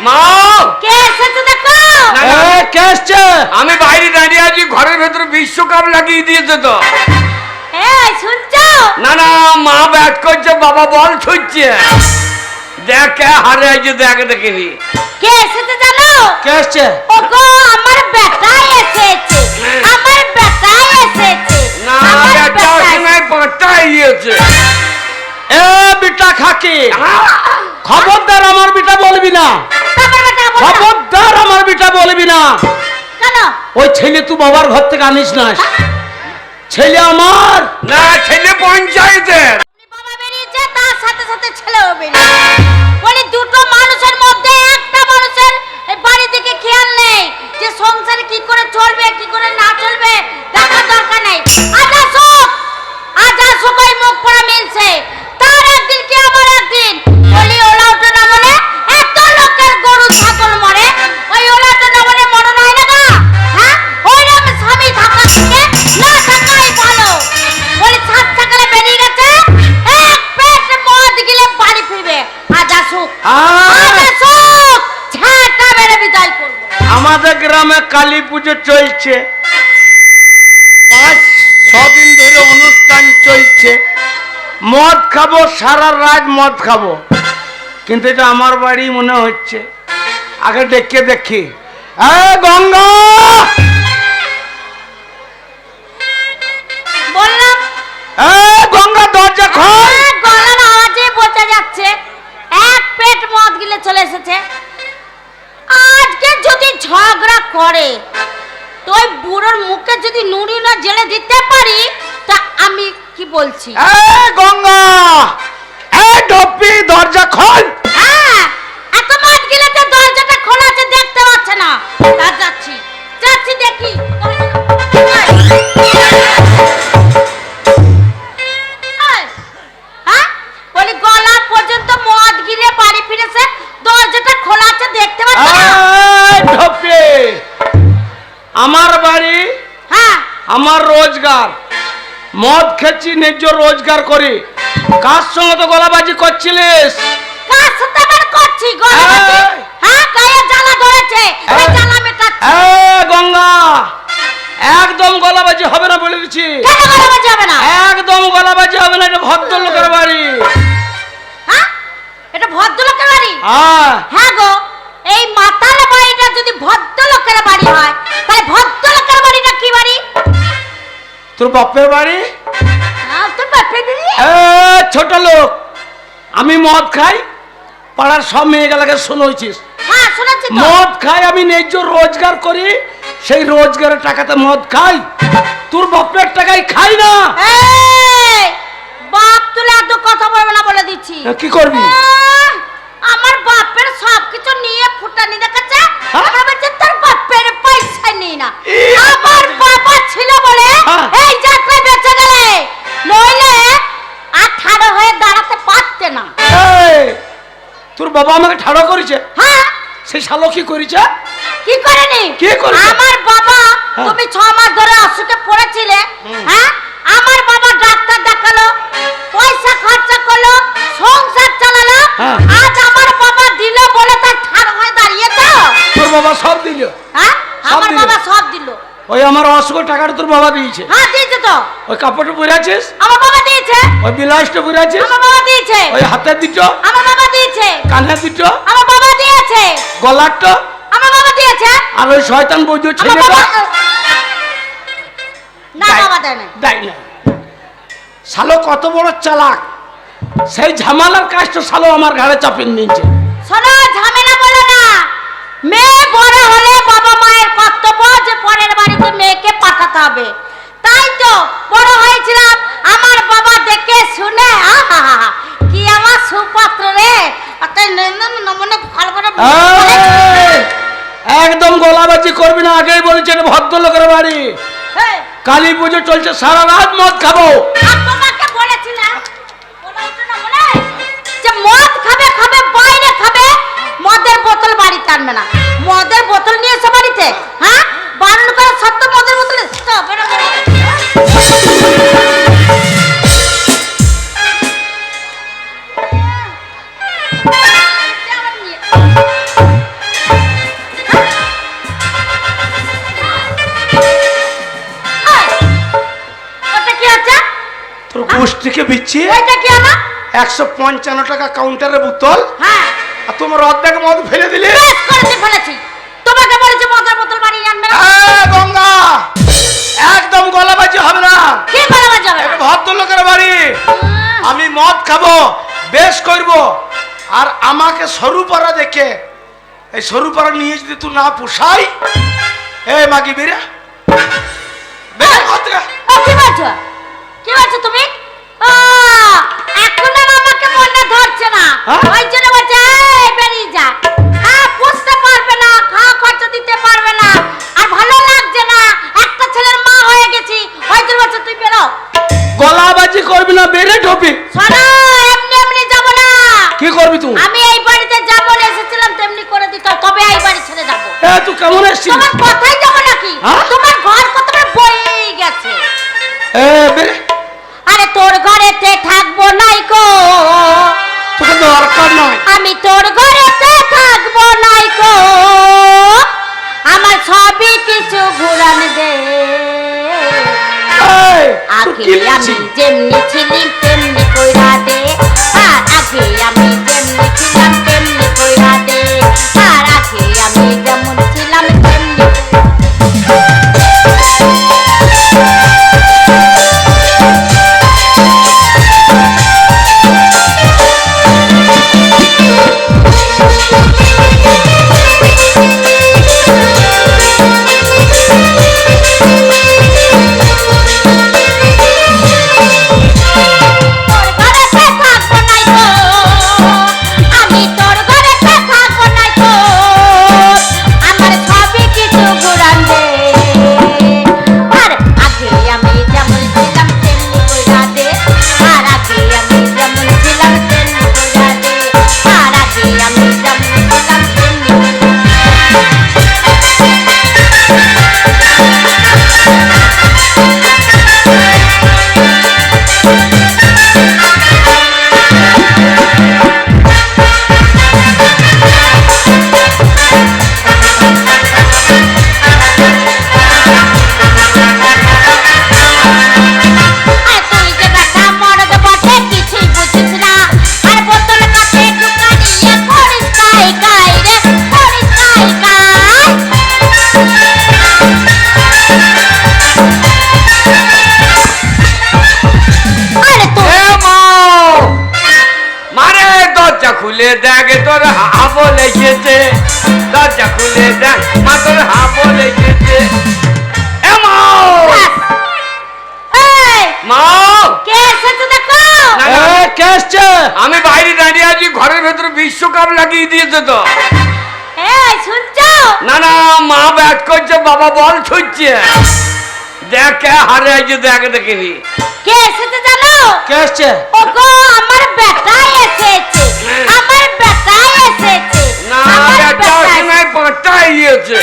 মা! কে এসেছে দেখো? না, না, এ, কে এসছে? আমি বাইরে দাঁড়িয়ে আছি ঘরের ভেতরে বিশ্বকাপ লাগিয়ে দিয়েছে তো। এই শুনছো? না না মা ব্যাট করছে বাবা বল ছুটছে। দেখ কে হারে আছে দেখ দেখিনি। কে এসেছে জানো? কে এসছে? ওগো আমার বেটাই এসেছে। আমার এসেছে। না আমার ব্যাটটা বেটাই- সময় পাঁচটা ইয়েছে এ বিটা খাকি খবরদার আমার বিটা বলবি না। খবরদার আমার বিটা বলবি না। ওই ছেলে তুই বাবার ঘর থেকে আনিস না। ছেলে আমার। না ছেলে পঞ্চায়েতের। বাবা বেরিয়েছে তার সাথে সাথে ছেলেও বেরিয়েছে। বলি দুটো মানুষের মধ্যে একটা মানুষের বাড়ি দিকে খেয়াল নেই যে সংসারে কি করে চলবে কি করে না কালী পুজো চলছে। পাঁচ ছদিন ধরে অনুষ্ঠান চলছে। মদ খাব সারা রাত মদ খাব। কিন্তু এটা আমার বাড়ি মনে হচ্ছে। আগে দেখে দেখি। গঙ্গা! বললাম। গঙ্গা দরজা খোল। আহ, গলার আওয়াজে বোঝা যাচ্ছে। এক পেট মদ গিলে চলে এসেছে। ঝগড়া করে। তো ওই বুড়োর মুখে যদি নুড়ি না জেলে দিতে পারি তা আমি কি বলছি? এ গঙ্গা! এ ডপি দরজা খোল! হ্যাঁ এত মাছ গিলে তো দরজাটা খোলা আছে দেখতে পাচ্ছে না। রোজগার। মদ খেছি ন্যায্য রোজগার করি। কার সঙ্গে তো গলাবাজি করছিলিস? কার সাথে আবার করছি? গলা বাজি? হ্যাঁ গায়ে জ্বালা ধরেছে। ওই এই। জ্বালা মেটাচ্ছি। এ গঙ্গা! একদম গলাবাজি হবে না বলে দিচ্ছি। কেন গলা বাজি হবে না? একদম গলাবাজি হবে না এটা ভদ্রলোকের বাড়ি। হ্যাঁ? এটা ভদ্রলোকের বাড়ি? হ্যাঁ। হ্যাঁ গো এই মাতাল বাড়িটা যদি ভদ্রলোকের বাড়ি হয় তাহলে ভদ্রলোকের বাড়িটা কি বাড়ি? তোর বাপের বাড়ি? ছোট লোক। আমি মদ খাই পাড়ার সব মেয়েগুলোকে শুনেছিস হ্যাঁ মদ খাই আমি ন্যায্য রোজগার করি সেই রোজগারের টাকাতে মদ খাই। তোর বাপের টাকাই খাই না। বাপ তুলে এত কথা বলবে না বলে দিচ্ছি। কি করবি? আমার বাপের সবকিছু নিয়ে ফুটানি দেখাচ্ছে। হ্যাঁ? আমরা বাবা আমাকে ঠাড়ো করেছে। হ্যাঁ? সেই শালো কি করেছে? কি করেনি? কি করেছে? আমার বাবা হ্যাঁ। তুমি ছ মাস ধরে অসুখে পড়েছিলে হ্যাঁ? আমার বাবা ডাক্তার দেখাল পয়সা খরচা করল সংসার চালালো হ্যাঁ। আজ আমার বাবা দিল বলে তার ঠাড় হয়ে দাঁড়িয়েছে তোর বাবা সব দিল? হ্যাঁ? আমার বাবা সব দিল। ওই আমার অসুখ টাকাটা তোর বাবা দিয়েছে। হ্যাঁ দিয়েছে তো। ওই কাপড়টা পরে আছিস? আমার বাবা দিয়েছে। ওই বিলাসটা পরে আছিস? আমার বাবা দিয়েছে। ওই হাতের দিটো আমার দিয়েছে কানের দিটো আমার বাবা দিয়েছে গলারটা? আমার বাবা দিয়েছে আর ওই শয়তান বৈদ্য আমার ছেলেটা? না বাবা দেয় না দেয় না শালো কত বড় চালাক। সেই ঝামেলার কাজটা শালো আমার ঘাড়ে চাপিয়ে নিয়েছে। শোনো ঝামেলা বলো না। মেয়ে বড় হলে বাবা মায়ের কর্তব্য যে পরের বাড়িতে মেয়েকে পাঠাতে হবে। তাই তো বড় হয়েছিলাম। আমার বাবা দেখে শুনে আহা কি আমার সুপাত্র রে। একদম গলাবাজি করবি না আগেই বলেছে এটা ভদ্রলোকের বাড়ি। কালী পুজো চলছে সারা রাত মদ খাবে। মদের বোতল বাড়িতে আনবে না। মদের বোতল নিয়ে এসে বাড়িতে হ্যাঁ? বারণ করে সত্য মদের বোতল একশো পঞ্চান্ন টাকা কাউন্টারে বোতল। হ্যাঁ। আর তোমার অর্ধেক মদ ফেলে দিলে? বেশ করেছি ফেলেছি। তোমাকে বলেছি মজার বোতল বাড়ি আনবে না। গঙ্গা! একদম গলাবাজি হবে না। কি এটা ভদ্রলোকের বাড়ি। আমি মদ খাব বেশ করব। আর আমাকে সরু পাড়া দেখে এই সরু পাড়া নিয়ে যদি তুই না পোষাই এই মাগি বেরে বেরে। ও, কি বলছো? কি বলছো তুমি? ও, এখন আর আমাকে মনে ধরছে না হ্যাঁ? ওই আমি কে আসছে? আমি বাইরে দাঁড়িয়ে আছি ঘরের ভেতরে বিশ্বকাপ লাগিয়ে দিয়েছে তো। না না মা ব্যাট করছে বাবা বল ছুটছে দেখ কে হারে আছে দেখ দেখিনি। কে এসেছে জানো? কে আসছে? ওগো আমার বেটা এসেছে। আমার বেটা এসেছে। না আমার ব্যাটটা বেটা পাঁচটা এগিয়েছে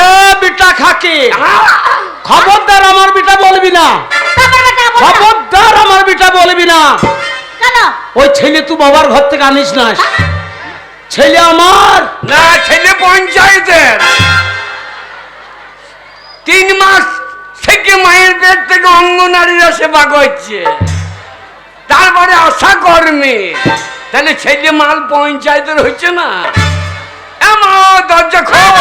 এ বিটা খাকি খবরদার আমার বিটা বলবি না। খবরদার আমার বিটা বলবি না। ওই ছেলে তুই বাবার ঘর থেকে আনিস না। ছেলে আমার। না ছেলে পঞ্চায়েতের। তিন মাস থেকে মায়ের পেট থেকে অঙ্গনারীরা সেবা করছে। তারপরে আশা কর্মী তাহলে ছেলে মাল পঞ্চায়েতের হচ্ছে না। এমন দরজা খোল।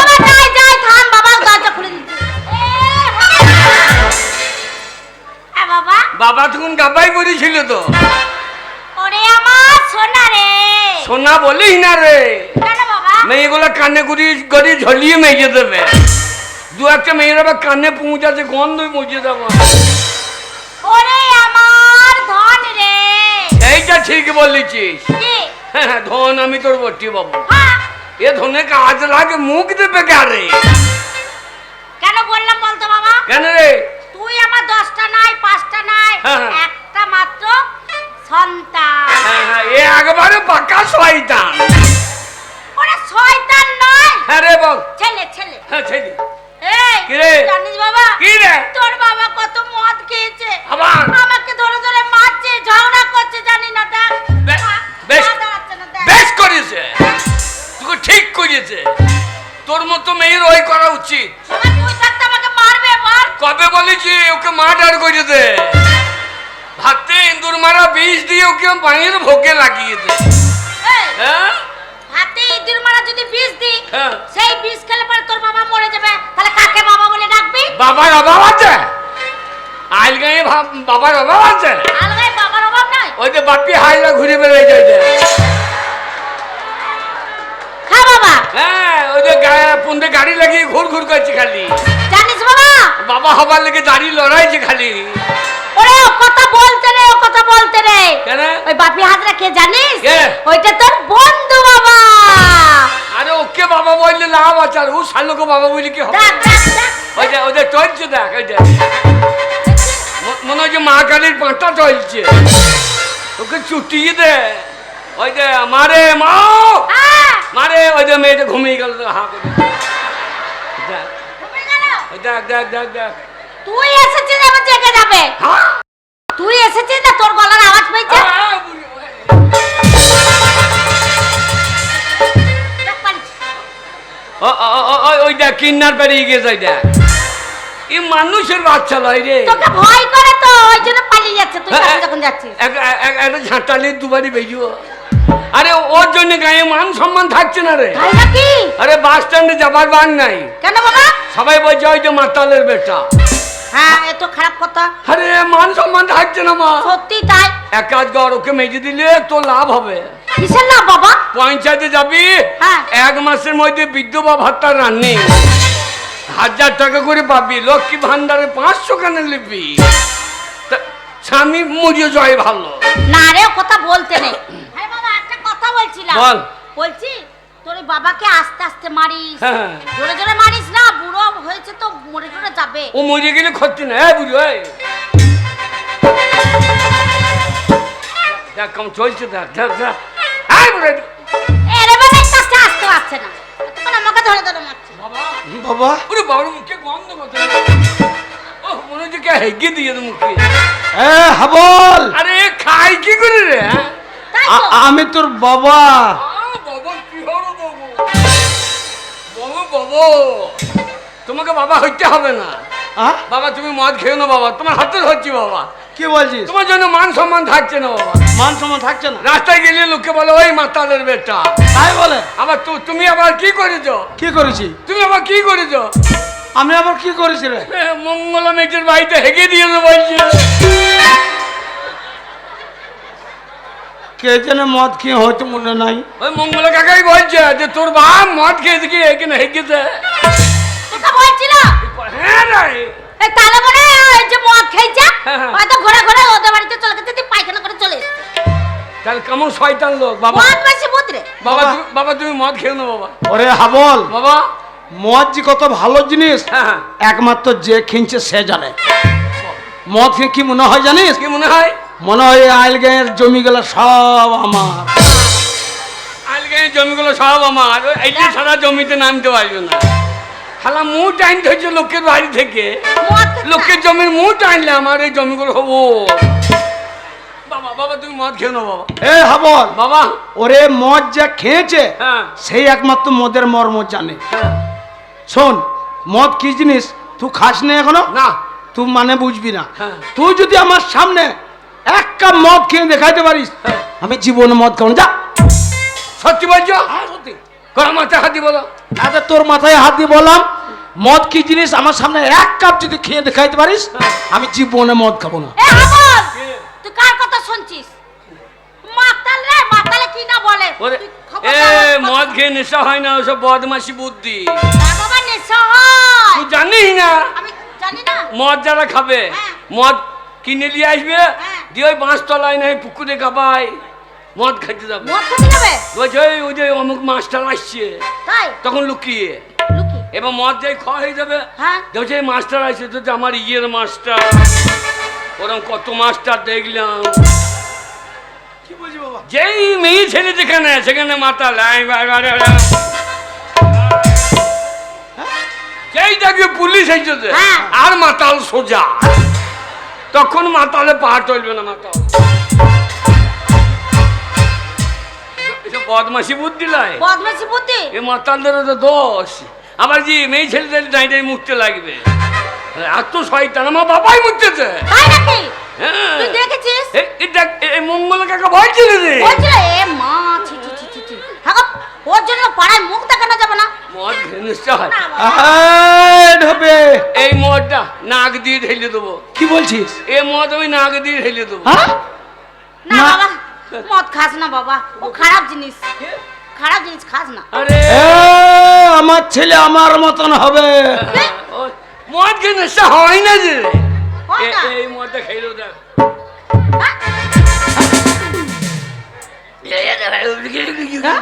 বাবা তখন গাবাই করেছিল তো। ওরে আমার সোনা রে। সোনা বলিস না রে। মেয়েগুলো কানে গুড়ি গড়ি ঝলিয়ে মেজে দেবে। দু একটা মেয়ের আবার কানে পৌঁছাচ্ছে গন্ধই মুছে দেবো। ওরে আমার ধন রে। এইটা ঠিক বলেছিস। কি? হ্যাঁ ধন আমি তোর বটি বাবু। হ্যাঁ এ ধনে কাজ লাগে মুখ দেবে কারে? কেন বললাম বলতো বাবা? কেন রে? দশটা নাই পাঁচটা নাই হ্যাঁ, হ্যাঁ। একটা মাত্র সন্তান। হ্যাঁ, হ্যাঁ, এ একবারে পাকা শয়তান। ওরে শয়তান নয়। হ্যাঁ রে বল। ছেলে ছেলে। হ্যাঁ ছেলে। এই কি রে? জানিস বাবা? কি রে? তোর বাবা কত মদ খেয়েছে। আবার? আমাকে ধরে ধরে মারছে ঝগড়া করছে জানি না দেখ। বে- পা- বেশ। পা দাঁড়াচ্ছে না, দেখ। বেশ করেছে তোকে ঠিক করেছে তোর মতো মেয়ের ওই করা উচিত। কবে বলেছি? ওকে মার্ডার করে দে হাতে ইন্দুর মারা বিষ দিয়ে ওকে পানির ভোগে লাগিয়ে দে। হ্যাঁ? হাতে ইঁদুর মারা যদি বিষ দিই হ্যাঁ। সেই বিষ খেলে পরে তোর বাবা মরে যাবে। তাহলে কাকে বাবা বলে ডাকবি? বাবার অভাব আছে। বাবার অভাব আছে। আলগায় বাবার অভাব নাই? ওই যে বাপি হাইলা ঘুরে যায় হ্যাঁ বাবা। হ্যাঁ ওই যে পুন্দে গাড়ি লাগিয়ে ঘুর ঘুর করছে খালি। জানিস বাবা হবার লেগে দাড়ি লড়াইছে খালি। ওরে ও কথা বলতে রে ও কথা বলতে রে। কেন? ওই বাপি হাজরা কে জানিস? ওইটা তোর বন্ধু বাবা। আরে ওকে বাবা বললে লাভ আছে আর ও শালোকে বাবা বলি কি হবে? ওই যে ওদের চলছে দেখ ওই যে। মনে হয় যে মা কালীর পাঁচটা চলছে ওকে চুটিয়ে দে। ওই যে মারে মা! মারে ওই যে মেয়েটা ঘুমিয়ে গেল হা করে। দেখ, দেখ দেখ দেখ দেখ তুই এসেছিস এবার জেগে যাবে? তুই এসেছিস না তোর গলার আওয়াজ পেয়েছে? বুড়ি ভাই। দেখ পারিস। ও- ও- ও- ওই- ওই দেখ কিন্নার পেরিয়ে গেছে ওই দেখ। এই মানুষের বাচ্চা লয় রে। তোকে ভয় করে তো ওই জন্য পালিয়ে যাচ্ছে তুই হ্যাঁ, যখন যাচ্ছিস। এক- এক- এক- একটা ঝাঁটালে দুবারই বেরিয়ে আরে ওর জন্য গায়ে মান সম্মান থাকছে না রে। আরে বাস স্ট্যান্ডে যাবার বান নাই। কেন বাবা? সবাই বলছে ওই যে মাতালের বেটা। হ্যাঁ এ তো খারাপ কথা। আরে মান সম্মান থাকছে না মা। সত্যি তাই? এক কাজ কর ওকে মেজে দিলে তো লাভ হবে। কিসের না বাবা? পঞ্চায়েতে যাবি? হ্যাঁ। এক মাসের মধ্যে বিধবা ভাতা রান্নি। হাজার টাকা করে পাবি লক্ষ্মী ভান্ডারে পাঁচশো কেন তা স্বামী মরিয়ে জয় ভালো। না রে কথা বলতে নেই হ্যাঁ বাবা একটা কথা বলছিলাম। বল। বলছি তোর বাবাকে আস্তে আস্তে মারিস। হ্যাঁ। জোরে জোরে মারিস না বুড়ো হয়েছে তো মরে টরে যাবে। ও মরিয়ে গেলে ক্ষতি না হ্যাঁ বুঝো এই। দেখ কেমন চলছে দেখ দেখ দেখ। হ্যাঁ বুড়ো এরে বাবা একটা আস্তে আস্তে আসছে না। তখন আমাকে ধরে ধরে মারছে। বাবা। বাবা। ওরে বাবার মুখে গন্ধ কত ও মনে হচ্ছে কে হেগে দিয়ে তো মুখে। এ হাবল। আরে খাই কি করে রে হ্যাঁ? আমি তোর বাবা। আ, বাবা কি হলো বাবু? বাবু বাবু। তোমাকে বাবা হইতে হবে না? বাবা তুমি মদ খেও না বাবা। তোমার হাতে ধরছি বাবা। কি বলছিস? তোমার জন্য মান সম্মান থাকছে না বাবা। মান সম্মান থাকছে না? রাস্তায় গেলে লোকে বলে ওই মাতালের বেটা। তাই বলে? আবার তুমি আবার কি করেছ? কি করেছি? তুমি আবার কি করেছ? আমি আবার কি করেছি রে? মঙ্গলা মেয়েটির বাড়িতে হেগে দিয়েছে বলছে। কে যেন মদ খেয়ে হয়তো মনে নাই। ওই মঙ্গলা কাকাই বলছে যে তোর বাপ মদ খেয়ে দেখি এখানে বলছিল? হ্যাঁ রে। তাহলে মনে হয় যে মদ খাইছে হ্যাঁ, হ্যাঁ। হয়তো ঘোরা ঘোরা ওদের বাড়িতে চলে গেছে তুই পায়খানা করে চলে তাহলে কেমন শয়তান লোক বাবা? মদ বেশি বুদ্রে বাবা বাবা। তুমি- মদ খেও না বাবা। ওরে হাবল বাবা। মদ যে কত ভালো জিনিস একমাত্র যে কিনছে সে জানে। মদ খেয়ে কি মনে হয় জানিস? কি মনে হয়? মনে হয় আইল গাঁয়ের জমিগুলো সব আমার। এই জমিগুলো সব আমার। এইটা সারা জমিতে নামতে পারবে না। খালা মুখ টাইনতে হচ্ছে লোকের বাড়ি থেকে। লোকের জমির মুখ টাইনলে আমার এই জমিগুলো হব। বাবা বাবা তুমি মদ বাবা। এ হাবল। বাবা। ওরে মদ যা খেয়েছে হ্যাঁ। সেই একমাত্র মদের মর্ম জানে। হ্যাঁ। শোন মদ কি জিনিস? তুই খাস না এখনও? না। তুই মানে বুঝবি না। হ্যাঁ। তুই যদি আমার সামনে এক কাপ মদ খেয়ে দেখাইতে পারিস? হ্যাঁ। আমি জীবনে মদ খাব না। যা। সত্যি বলছো? হ্যাঁ, সত্যি। মাথায় হাতি বলো। আচ্ছা তোর মাথায় হাত দিয়ে বললাম মদ কি জিনিস? আমার সামনে এক কাপ যদি খেয়ে দেখাইতে পারিস আমি জীবনে মদ খাব না। এ হাবল! তুই কার কথা শুনছিস? মাতাল রে মাতালে কি না বলে? ওরে তুই খবর এ মদ খেয়ে নেশা হয় না ওসব বদমাসি বুদ্ধি। হ্যাঁ বাবা নেশা হয়। তুই জানিস না? আমি জানি না। মদ যারা খাবে হ্যাঁ। মদ কিনে নিয়ে আসবে? হ্যাঁ। দিয়ে ওই বাঁশ তলায় নাই পুকুরে গাবায়। মদ খেতে যাবে। মদ খেতে যাবে? বলছে ওই ওই যে অমুক মাছটা আসছে। তাই? তখন লুকিয়ে। লুকি? এবার মদ যাই খাওয়া হয়ে যাবে। হ্যাঁ। দেখছে এই মাস্টার আছে তো আমার ইয়ের মাস্টার। ওরকম কত মাস্টার দেখলাম। কি বলছি বাবা? যেই মেয়ে ছেলে যেখানে সেখানে মাথা লাই যেই দেখবে পুলিশ এসেছে হ্যাঁ। আর মাতাল সোজা। তখন মাতালে পা চলবে না মাতাল বদমাসি বুদ্ধি লাই। বদমাসি বুদ্ধি? এ মাতালদের তো দোষ। আবার যে মেয়ে ছেলেদের দাঁড়িয়ে মুখতে লাগবে। এত শয়তান আমার বাবাই মুখতেছে। তাই নাকি? হ্যাঁ। তুই দেখেছিস? এ- এই মঙ্গল কাকা ভয় ছিল রে বলছিল এ মা থাকো ওর জন্য পাড়ায় মুখ দেখানো যাবে না। মদ ঘনিষ্ঠ হয়। ঢোবে এই মদটা নাক দিয়ে ঢেলে দেবো। কি বলছিস? এ মদ আমি নাক দিয়ে ঢেলে দেবো। হ্যাঁ? না। বাবা মদ খাস না বাবা। ও খারাপ জিনিস। খারাপ জিনিস খাস না। আরে এ, আমার ছেলে আমার মতন হবে। মদ ঘনিষ্ঠ হয় না যে? এই মদটা খেলো দেখ। হ্যাঁ? হলো রে বাবা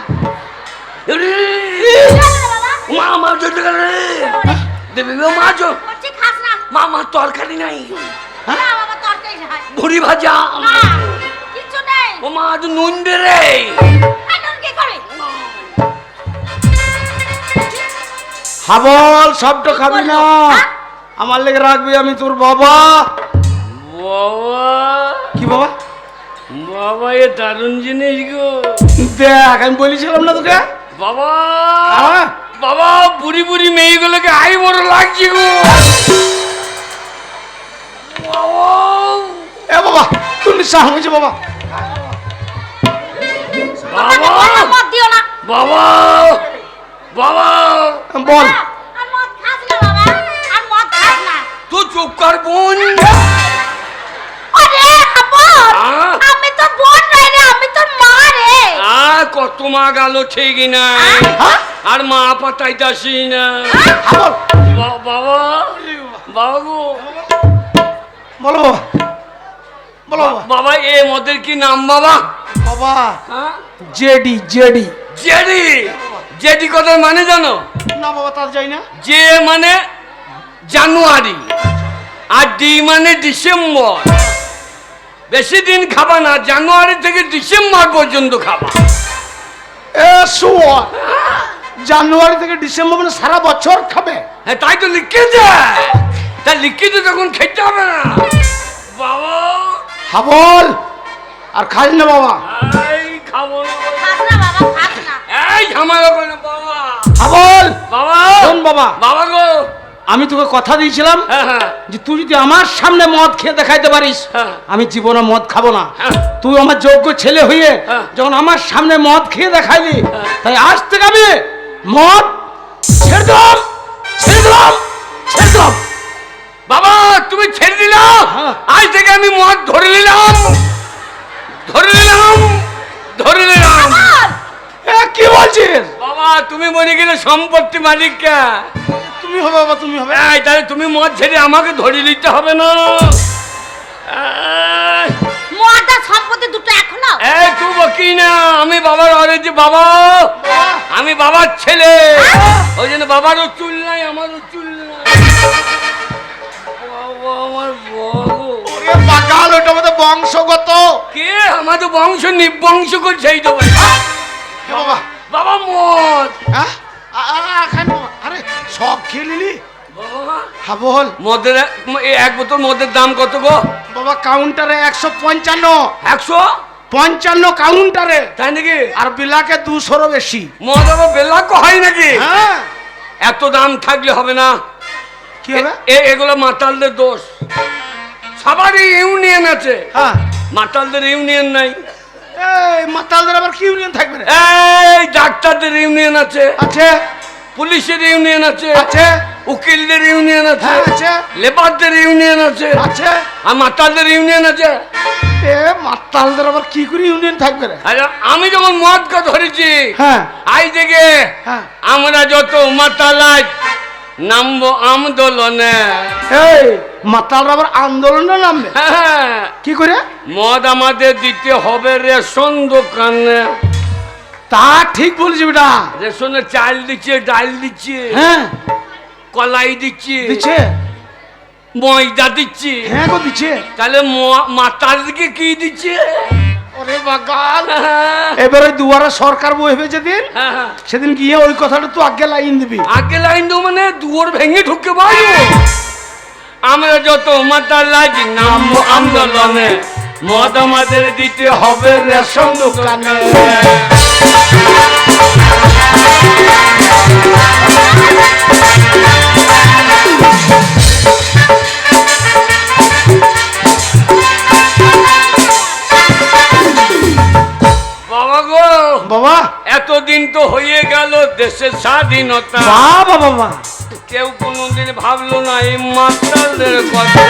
মা মা জোর রে দেবে গো, মা না মা মা তরকারি নাই। না বাবা ভুড়ি ভাজা না কিচ্ছু নেই ও মা আজ নুন দে রে। হাবল সবটা খাবি না। হ্যাঁ? আমার লেগে রাখবি আমি তোর বাবা। বাবা। কি বাবা? বাবা এ দারুণ জিনিস গো। দেখ আমি বলেছিলাম না তোকে? বাবা! হ্যাঁ? বাবা বুড়ি বুড়ি মেয়েগুলোকে আই বড় লাগছে গো! বাবা! এ বাবা তুই নিঃশ্বাস হয়েছে বাবা। বাবা! বললাম মদ দিও না। বাবা! বাবা! বল। আর মদ খাস না বাবা আর মদ খাস না। তুই চুপ কর বোন। আরে আপন আহ? আমি তো বোন নই রে আমি তোর মা রে আর কত মা গেল ঠিক নাই। হ্যাঁ আর মা পাতাইতাসি না। বাবা বাবা গো। বলো। বলো বাবা। এ মদের কি নাম বাবা? বাবা। হ্যাঁ জেডি জেডি। জেডি? জেডি কথা মানে জানো? না বাবা তার যাই না। জে মানে জানুয়ারি। আর ডি মানে ডিসেম্বর। বেশি দিন খাবা না জানুয়ারি থেকে ডিসেম্বর পর্যন্ত খাবা। এ শুয়া। জানুয়ারি থেকে ডিসেম্বর মানে সারা বছর খাবে। হ্যাঁ তাই তো লিখে যায় তা লিখিত যখন খেতে হবে না। বাবা। হাবল। আর খাস না বাবা। এই খাব না বাবা খাস না। এই ঝামেলা করে না বাবা। হাবল। বাবা। শোন বাবা। বাবা গো। আমি তোকে কথা দিয়েছিলাম হ্যাঁ হ্যাঁ যে তুই যদি আমার সামনে মদ খেয়ে দেখাইতে পারিস হ্যাঁ। আমি জীবনে মদ খাব না। তুই আমার যোগ্য ছেলে হয়ে। যখন আমার সামনে মদ খেয়ে দেখাইলি। তাই আজ থেকে আমি মদ ছেড়ে দিলাম ছেড়ে দিলাম ছেড়ে দিলাম বাবা তুমি ছেড়ে দিলাম হ্যাঁ। আজ থেকে আমি মদ ধরে নিলাম ধরে নিলাম ধরে নিলাম তুমি মনে গেলে সম্পত্তি মালিককে তুমি হবে বাবা তুমি হবে। এই তাহলে তুমি মদ ছেড়ে আমাকে ধরে নিতে হবে না। এই, মদ আর সম্পত্তি দুটো এখনও? এই তুই বকি না। আমি বাবার অরেজি বাবা। আমি বাবার ছেলে। ওই জন্য বাবারও চুল নাই আমারও চুল নাই। বাবা আমার বউ। ওরে ওটা আমাদের বংশগত। কে? আমাদের বংশ নিবংশ করছে এই তো। বাবা। বাবা মদ! হ্যাঁ বাবা। আরে সব খেয়ে নিলি? বাবা হাবল মদের এক বোতল মদের দাম কত গো? বাবা কাউন্টারে একশো পঞ্চান্ন। একশো? পঞ্চান্ন কাউন্টারে। তাই নাকি? আর বিলাকে দুশোরও বেশি। মদ আবার বেলাকো হয় নাকি? হ্যাঁ। এত দাম থাকলে হবে না। কি হবে? এ- এগুলো মাতালদের দোষ। সবারই ইউনিয়ন আছে। হ্যাঁ। মাতালদের ইউনিয়ন নাই। এই মাতালদের আবার কি ইউনিয়ন থাকবে রে? এই ডাক্তারদের ইউনিয়ন আছে। আছে। পুলিশের ইউনিয়ন আছে। আছে। উকিলদের ইউনিয়ন আছে। হ্যাঁ আছে। লেবারদের ইউনিয়ন আছে। আছে। আর মাতালদের ইউনিয়ন আছে। এ মাতালদের আবার কি করে ইউনিয়ন থাকবে রে? আর আমি যখন মদকে ধরেছি হ্যাঁ। আই থেকে হ্যাঁ। আমরা যত মাতালাজ নামবো আন্দোলনে। এই মাতালরা আবার আন্দোলনে নামবে। হ্যাঁ কি করে? মদ আমাদের দিতে হবে রেশন দোকানে। তা ঠিক বলেছি বেটা। রেশনে চাল দিচ্ছে ডাল দিচ্ছে হ্যাঁ। কলাই দিচ্ছে দিচ্ছে? ময়দা দিচ্ছে। হ্যাঁ গো দিচ্ছে। তাহলে মাতার দিকে কি দিচ্ছে? ওরে বাগাল। হ্যাঁ, এবারে দুয়ারে সরকার বইবে যেদিন হ্যাঁ, হ্যাঁ। সেদিন গিয়ে ওই কথাটা তুই আগে লাইন দিবি। আগে লাইন দেবো মানে দুয়ার ভেঙে ঢুকে পারব আমরা যত মাতা লাগি নাম আন্দোলনে মদ আমাদের দিতে হবে রেশন দোকানে। বাবা এতদিন তো হয়ে গেল দেশের স্বাধীনতা। বাবা বাবা কেউ কোনোদিন ভাবলো না এই মাতালদের কথা।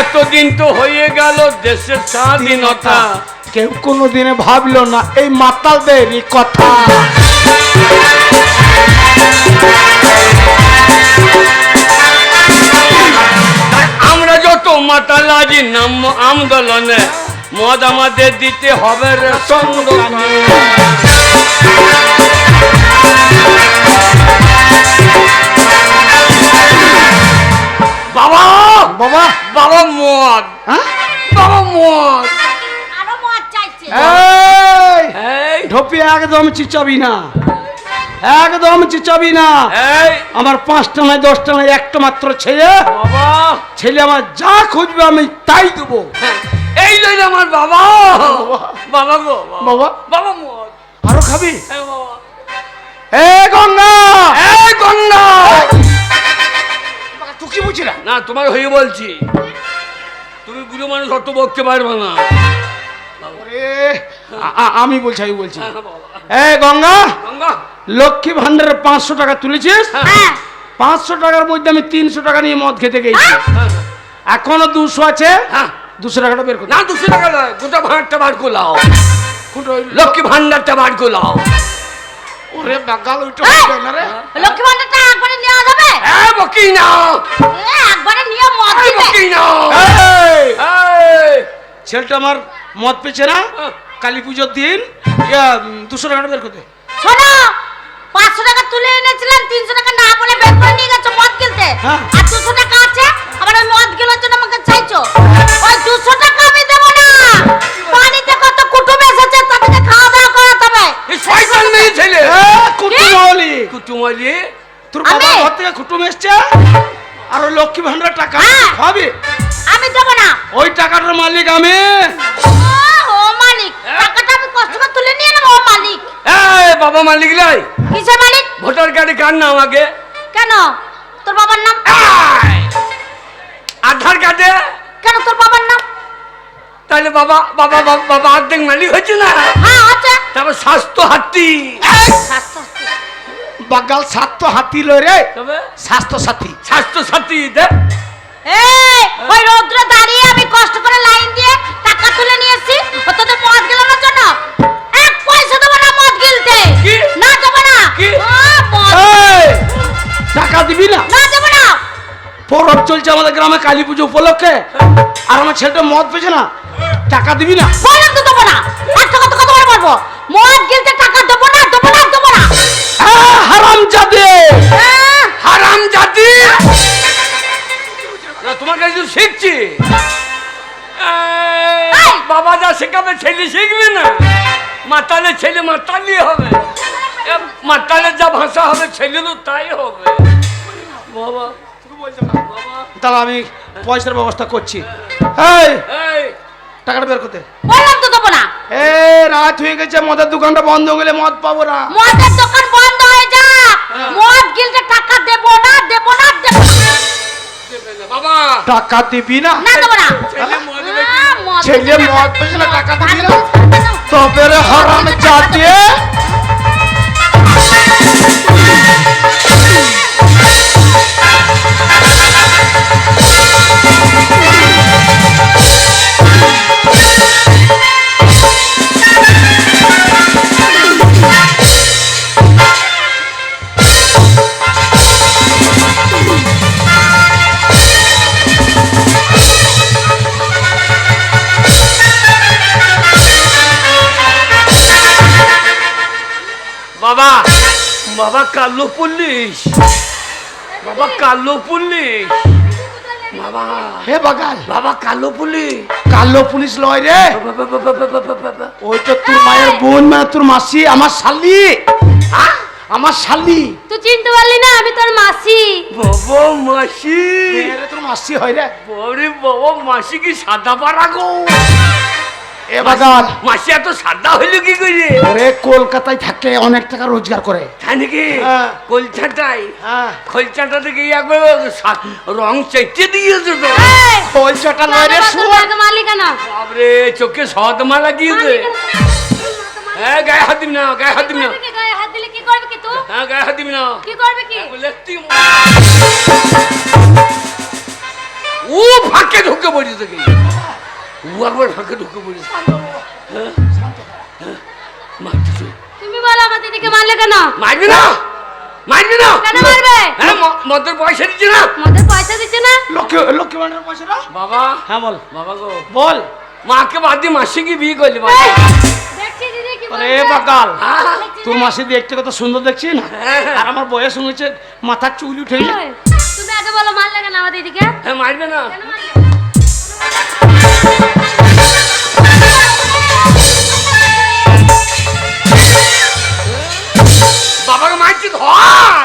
এতদিন তো হয়ে গেল দেশের স্বাধীনতা। কেউ কোনো দিনে ভাবলো না এই মাতালদের কথা। আমরা যত মাতাল আজি নাম আন্দোলনে। মদ আমাদের দিতে হবে রে বাবা! বাবা! বাবা মদ। হ্যাঁ? বাবা মদ। আরও মদ চাইছে। এই! এই। ঢোপি একদম চিচাবি না। একদম চিচাবি না। এই। আমার পাঁচটা নয় দশটা নয় একটা মাত্র ছেলে। বাবা। ছেলে আমার যা খুঁজবে আমি তাই দেবো। আমার বাবা। বাবা। গো বাবা? বাবা মদ আরও খাবি? এ গঙ্গা! এই গঙ্গা! তুই কি বুঝি না না তোমার হয়ে বলছি। তুমি বুড়ো মানুষ অত বকতে পারবে না। আমি বলছি আমি বলছি। হ্যাঁ, এ গঙ্গা! গঙ্গা? লক্ষ্মী ভান্ডারের পাঁচশো টাকা তুলেছিস? হ্যাঁ। পাঁচশো টাকার মধ্যে আমি তিনশো টাকা নিয়ে মদ খেতে গেছি। হ্যাঁ, এখনও দুশো আছে? হ্যাঁ। দুশো টাকাটা বের করতে না দুশো টাকা নয় গোটা ভাঁড়টা বার ওই লক্ষ্মী ভান্ডারটা বার কোলাও ওরে বাগাল ওইটা হবে না রে? লক্ষ্মী ভান্ডারটা একবারে নেওয়া যাবে? হ্যাঁ বকি না এ, একবারে নিয়ে মদ এই দিবে? বকি না এই! এই। ছেলেটা আমার মদ পেছে না। কালী পুজোর দিন ইয়া, দুশো টাকাটা বের করতে। শোনো পাঁচশো টাকা তুলে এনেছিলেন তিনশো টাকা না বলে বের করে নিয়ে গেছো মদ কিনতে। হ্যাঁ। আর দুশো টাকা আছে আবার ওই মদ কেনার জন্য আমাকে চাইছো? ওই দুশো টাকা আমি দেবো না। বাড়িতে কত কুটুম এসেছে তাদেরকে খাওয়া দাওয়া করাতে হবে। এই শয়তান মেয়ে ছেলে। কুটুমলি। কুটুমালি? তোর? বাবা ঘর থেকে কুটুম এসছে? আর ওই লক্ষ্মী ভান্ডার টাকা হ্যাঁ। হবে আমি দেবো না। ওই টাকাটার মালিক আমি। ও, মালিক। টাকাটা আমি কষ্ট করে তুলে নিয়ে নেব ও মালিক। এই বাবা মালিক লাই কিসের মালিক? ভোটার কার্ডে কার নাম আগে? কেন? তোর বাবার নাম! আধার কার্ডে? কেন তোর বাবার নাম? তাহলে বাবা বাবা বাবা বাবা অর্ধেক মালিক হচ্ছে না? হ্যাঁ আছে। তারপর স্বাস্থ্য হাতি। বাগাল স্বাস্থ্য হাতি লয় রে। তবে? স্বাস্থ্য সাথী। স্বাস্থ্য সাথী দেখ। এই ওই রৌদ্র দাঁড়িয়ে আমি কষ্ট করে লাইন দিয়ে টাকা তুলে নিয়ে এসেছি ও তোদের মদ গেলানোর জন্য। এক পয়সা দেবো না মদ গিলতে। কি? না দেবো না। কি? ও, মদ। এই, টাকা দিবি না? না দেবো না। পরব চলছে আমাদের গ্রামে কালী পুজো উপলক্ষে। আর আমার ছেলেটা মদ পেয়েছে না টাকা দিবি না? বললাম তো দেবো না। বলব? মদ গিলতে টাকা দেবো না দেবো না দেবো না। হারাম জাদে আহ, হারাম জাতি না, তোমার কাছে শিখছি। এই, এই! বাবা যা শেখাবে ছেলে শিখবে না। মাতালে ছেলে মাতালি হবে। এ, মাতালের যা ভাষা হবে ছেলেরও তাই হবে। বাবা। তাহলে আমি পয়সার ব্যবস্থা করছি। এই এই। টাকাটা বের করতে। বললাম তো দেবো না। এ রাত হয়ে গেছে মদের দোকানটা বন্ধ হয়ে গেলে মদ পাবো না। মদের দোকান বন্ধ হয়ে যাক মদ গিলতে টাকা দেবো না দেবো না দেবো না। বাবা। টাকা দিবি না? না দেবো না। ছেলে মদ পেয়েছে টাকা দিবি না? তবে হারাম বাবা বাবা কালো পুলিশ। বাবা কালো পুলিশ। বাবা। হে বাগাল। বাবা কালো পুলিশ কালো পুলিশ লয় রে। ওই তো তোর মায়ের বোন মানে তোর মাসি আমার শালি? আমার শালি। তুই চিনতে পারলি না আমি তোর মাসি। বাবা মাসি। তোর মাসি হয় রে বাবা মাসি কি সাদা পাড়া গো? এ বাগান মাসি এত সাদা হইল কি করে ওরে কলকাতায় থাকে অনেক টাকা রোজগার করে। তাই নাকি? হ্যাঁ। কলচাটাই? হ্যাঁ। থেকে একবার রং চেটে দিয়েছে তো। এই, কলচাটা নয় রে বাবা, তুমি শুয়া। আগে মারলি কেন? বাবরে চোখে সদ মালা দিয়েছে মারলি হ্যাঁ গায়ে হাত দিবি না গায়ে হাত দিবি না। গায়ে হাত দিলে কি করবে কি তুই? হ্যাঁ গায়ে হাত দিবি না। কি করবে কি? বলে তুই ও ফাঁকে ঢুকে পড়িস দেখি ও একবার ফাঁকে ঢুকে পড়িস হ্যাঁ? হ্যাঁ? তুমি বলো আমার দিদিকে মারলে কেন? মারবি না? মারবি না? কেন মারবে? হ্যাঁ মদের পয়সা দিচ্ছে না? মদের পয়সা দিচ্ছে না? লক্ষ্মী লক্ষ্মী বাবা। হ্যাঁ বল। বাবা গো। বল। মাকে বাদ দিয়ে মাসে কি বিয়ে করলি বাবা? আরে বাকাল। হ্যাঁ? দেখছি তোর মাসি দেখতে কত সুন্দর দেখছি না। আর আমার বয়স হয়েছে মাথার চুল উঠে গেছে। তুমি আগে বলো মারলে কেন আমার দিদিকে? হ্যাঁ মারবে না। কেন বাবাকে মারছি ধর!